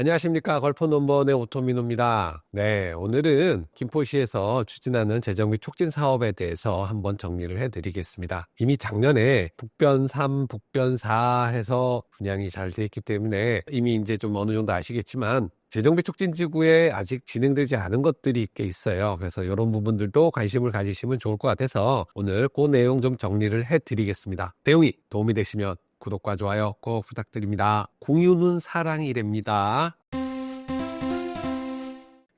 안녕하십니까. 걸포 넘버원의 오토미노입니다. 네, 오늘은 김포시에서 추진하는 재정비 촉진 사업에 대해서 한번 정리를 해드리겠습니다. 이미 작년에 북변 3, 북변 4 해서 분양이 잘 돼 있기 때문에 이미 이제 좀 어느 정도 아시겠지만 재정비 촉진 지구에 아직 진행되지 않은 것들이 꽤 있어요. 그래서 이런 부분들도 관심을 가지시면 좋을 것 같아서 오늘 그 내용 좀 정리를 해드리겠습니다. 내용이 도움이 되시면 구독과 좋아요 꼭 부탁드립니다. 공유는 사랑이랍니다.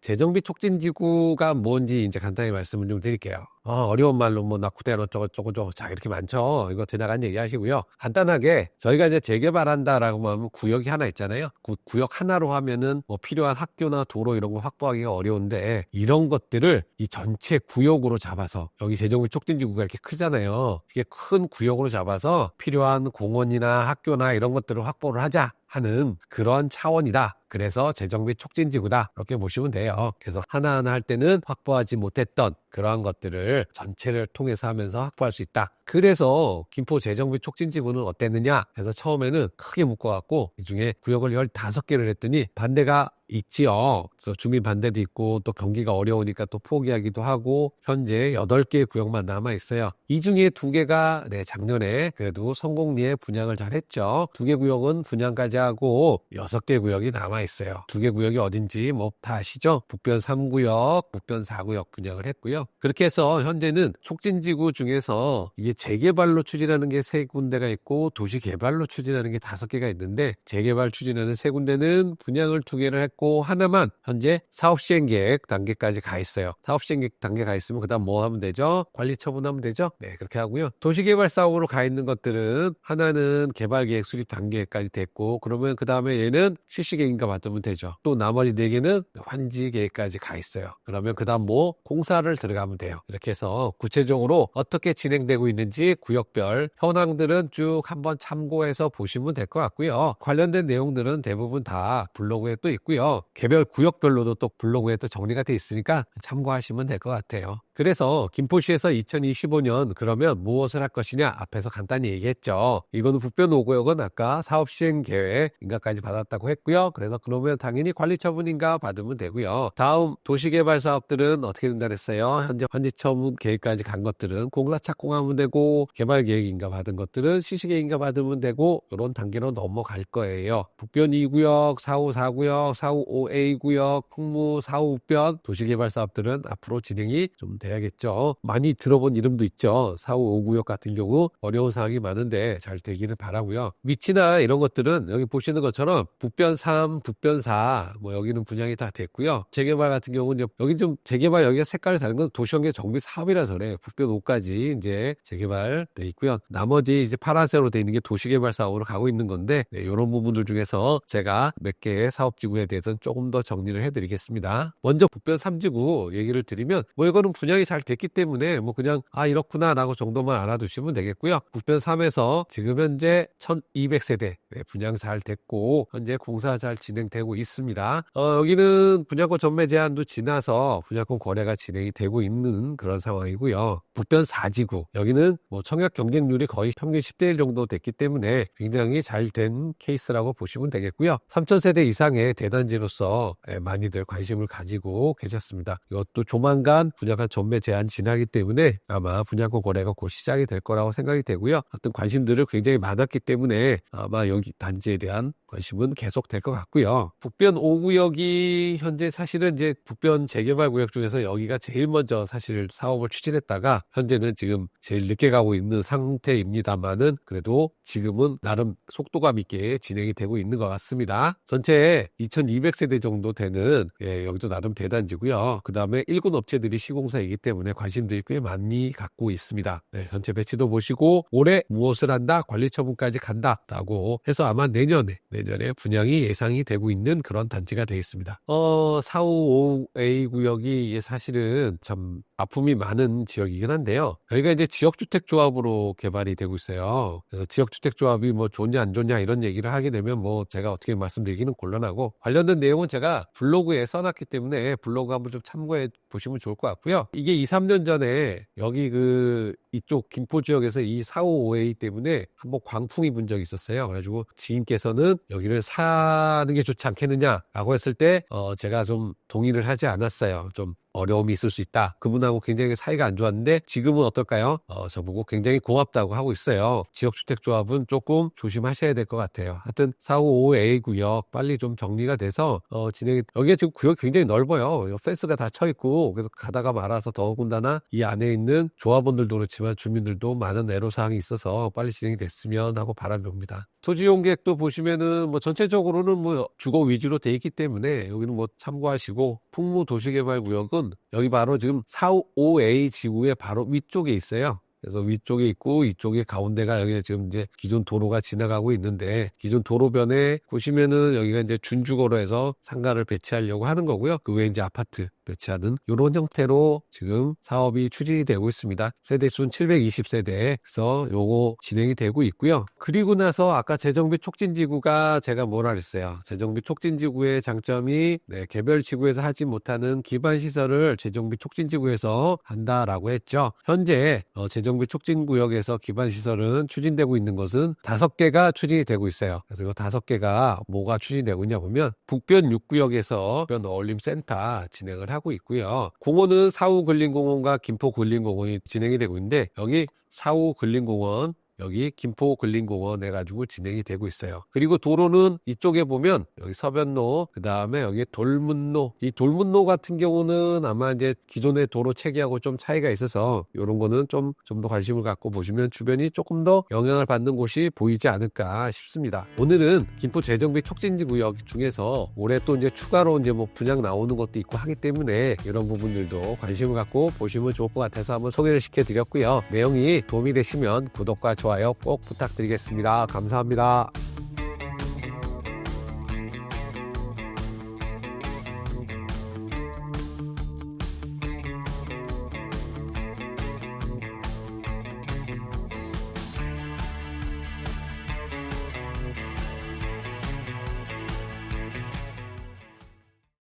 재정비 촉진지구가 뭔지 이제 간단히 말씀을 좀 드릴게요. 어, 려운 말로 뭐 낙후대로 저거저거저거 자 이렇게 많죠. 이거 지나간 얘기 하시고요. 간단하게 저희가 이제 재개발한다라고 하면 구역이 하나 있잖아요. 그 구역 하나로 하면은 뭐 필요한 학교나 도로 이런 거 확보하기가 어려운데 이런 것들을 이 전체 구역으로 잡아서 여기 재정비 촉진지구가 이렇게 크잖아요. 이게 큰 구역으로 잡아서 필요한 공원이나 학교나 이런 것들을 확보를 하자. 하는 그런 차원이다. 그래서 재정비 촉진지구다. 이렇게 보시면 돼요. 그래서 하나하나 할 때는 확보하지 못했던 그러한 것들을 전체를 통해서 하면서 확보할 수 있다. 그래서 김포 재정비 촉진지구는 어땠느냐? 해서 처음에는 크게 묶어갖고 이 중에 구역을 15개를 했더니 반대가 있지요. 그래서 주민 반대도 있고 또 경기가 어려우니까 또 포기하기도 하고 현재 8개의 구역만 남아 있어요. 이 중에 두 개가 네, 작년에 그래도 성공리에 분양을 잘 했죠. 두개 구역은 분양까지 하고 6개 구역이 남아 있어요. 두개 구역이 어딘지 뭐 다 아시죠? 북변 3구역, 북변 4구역 분양을 했고요. 그렇게 해서 현재는 촉진지구 중에서 이게 재개발로 추진하는 게세 군데가 있고 도시 개발로 추진하는 게 다섯 개가 있는데 재개발 추진하는 세 군데는 분양을 두 개를 했고 하나만 현재 사업 시행 계획 단계까지 가 있어요. 사업 시행 계획 단계 가 있으면 그다음 뭐 하면 되죠? 관리 처분하면 되죠? 네, 그렇게 하고요. 도시 개발 사업으로 가 있는 것들은 하나는 개발 계획 수립 단계까지 됐고 그러면 그다음에 얘는 실시 계획인가 받으면 되죠. 또 나머지 네 개는 환지 계획까지 가 있어요. 그러면 그다음 뭐 공사를 들어가면 돼요. 이렇게 해서 구체적으로 어떻게 진행되고 있는지 구역별 현황들은 쭉 한번 참고해서 보시면 될 것 같고요. 관련된 내용들은 대부분 다 블로그에 또 있고요. 개별 구역별로도 또 블로그에 또 정리가 돼 있으니까 참고하시면 될 것 같아요. 그래서 김포시에서 2025년 그러면 무엇을 할 것이냐 앞에서 간단히 얘기했죠. 이거는 북변 5구역은 아까 사업 시행 계획 인가까지 받았다고 했고요. 그래서 그러면 당연히 관리 처분 인가 받으면 되고요. 다음 도시개발 사업들은 어떻게 된다 그랬어요? 현재 환지 처분 계획까지 간 것들은 공사 착공하면 되고 개발 계획 인가 받은 것들은 시시 계획 인가 받으면 되고 이런 단계로 넘어갈 거예요. 북변 2구역, 4호 4구역, 4호 5A 구역, 풍무 4호 북변 도시개발 사업들은 앞으로 진행이 좀 돼야겠죠. 많이 들어본 이름도 있죠. 4, 5, 5구역 같은 경우 어려운 상황이 많은데 잘 되기를 바라고요. 위치나 이런 것들은 여기 보시는 것처럼 북변 3, 북변 4, 뭐 여기는 분양이 다 됐고요. 재개발 같은 경우는 여기 좀 재개발 여기가 색깔이 다른 건 도시환경 정비 사업이라서 그래. 북변 5까지 이제 재개발 돼 있고요. 나머지 이제 파란색으로 돼 있는 게 도시개발 사업으로 가고 있는 건데 네, 이런 부분들 중에서 제가 몇 개의 사업 지구에 대해서는 조금 더 정리를 해드리겠습니다. 먼저 북변 3지구 얘기를 드리면 뭐 이거는 분양 분양이 잘 됐기 때문에 뭐 그냥 아 이렇구나 라고 정도만 알아두시면 되겠고요. 북변 3에서 지금 현재 1200세대 네, 분양 잘 됐고 현재 공사 잘 진행되고 있습니다. 어, 여기는 분양권 전매 제한도 지나서 분양권 거래가 진행이 되고 있는 그런 상황이고요. 북변 4지구 여기는 뭐 청약 경쟁률이 거의 평균 10대 1 정도 됐기 때문에 굉장히 잘 된 케이스라고 보시면 되겠고요. 3000세대 이상의 대단지로서 예, 많이들 관심을 가지고 계셨습니다. 이것도 조만간 분양한 전매 제한 지나기 때문에 아마 분양권 거래가 곧 시작이 될 거라고 생각이 되고요. 어떤 관심들을 굉장히 많았기 때문에 아마 여기 단지에 대한 관심은 계속 될 것 같고요. 북변 5구역이 현재 사실은 이제 북변 재개발 구역 중에서 여기가 제일 먼저 사실 사업을 추진했다가 현재는 지금 제일 늦게 가고 있는 상태입니다만은 그래도 지금은 나름 속도감 있게 진행이 되고 있는 것 같습니다. 전체 2200세대 정도 되는 예, 여기도 나름 대단지고요. 그 다음에 일군 업체들이 시공사이기 때문에 관심들이 꽤 많이 갖고 있습니다. 네, 전체 배치도 보시고 올해 무엇을 한다 관리 처분까지 간다라고 해서 아마 내년에 내년에 분양이 예상이 되고 있는 그런 단지가 되겠습니다. 어, 455A 구역이 사실은 참 아픔이 많은 지역이긴 한데요. 여기가 이제 지역주택조합으로 개발이 되고 있어요. 그래서 지역주택조합이 뭐 좋냐 안 좋냐 이런 얘기를 하게 되면 뭐 제가 어떻게 말씀드리기는 곤란하고 관련된 내용은 제가 블로그에 써놨기 때문에 블로그 한번 좀 참고해 보시면 좋을 것 같고요. 이게 2, 3년 전에 여기 그 이쪽 김포 지역에서 이 455A 때문에 한번 광풍이 분 적이 있었어요. 그래가지고 지인께서는 여기를 사는 게 좋지 않겠느냐라고 했을 때 어, 제가 좀 동의를 하지 않았어요. 좀 어려움이 있을 수 있다. 그분하고 굉장히 사이가 안 좋았는데 지금은 어떨까요? 어, 저보고 굉장히 고맙다고 하고 있어요. 지역주택조합은 조금 조심하셔야 될 것 같아요. 하여튼 455A 구역 빨리 좀 정리가 돼서 어, 진행이 여기에 지금 구역이 굉장히 넓어요. 펜스가 다 쳐 있고 그래서 가다가 말아서 더군다나 이 안에 있는 조합원들도 그렇지만 주민들도 많은 애로사항이 있어서 빨리 진행이 됐으면 하고 바람입니다. 토지용객도 보시면은 뭐 전체적으로는 뭐 주거 위주로 돼 있기 때문에 여기는 뭐 참고하시고 풍무 도시개발구역은 여기 바로 지금 455A 지구의 바로 위쪽에 있어요. 그래서 위쪽에 있고 이쪽에 가운데가 여기 지금 이제 기존 도로가 지나가고 있는데 기존 도로변에 보시면은 여기가 이제 준주거로 해서 상가를 배치하려고 하는 거고요. 그 외에 이제 아파트 배치하는 이런 형태로 지금 사업이 추진이 되고 있습니다. 세대수는 720세대. 그래서 요거 진행이 되고 있고요. 그리고 나서 아까 재정비 촉진지구가 제가 뭐라 그랬어요. 재정비 촉진지구의 장점이 네, 개별 지구에서 하지 못하는 기반 시설을 재정비 촉진지구에서 한다라고 했죠. 현재 어, 재정 비 촉진 구역에서 기반 시설은 추진되고 있는 것은 다섯 개가 추진이 되고 있어요. 그래서 이 다섯 개가 뭐가 추진되고 있냐 보면 북변 6구역에서 북변 어울림 센터 진행을 하고 있고요. 공원은 사후 근린공원과 김포 근린공원이 진행이 되고 있는데 여기 사후 근린공원 여기 김포 근린공원 해가지고 진행이 되고 있어요. 그리고 도로는 이쪽에 보면 여기 서변로, 그 다음에 여기 돌문로. 이 돌문로 같은 경우는 아마 이제 기존의 도로 체계하고 좀 차이가 있어서 이런 거는 좀 좀 더 관심을 갖고 보시면 주변이 조금 더 영향을 받는 곳이 보이지 않을까 싶습니다. 오늘은 김포 재정비 촉진지 구역 중에서 올해 또 이제 추가로 이제 뭐 분양 나오는 것도 있고 하기 때문에 이런 부분들도 관심을 갖고 보시면 좋을 것 같아서 한번 소개를 시켜드렸고요. 내용이 도움이 되시면 구독과 좋아요 꼭 부탁드리겠습니다. 감사합니다.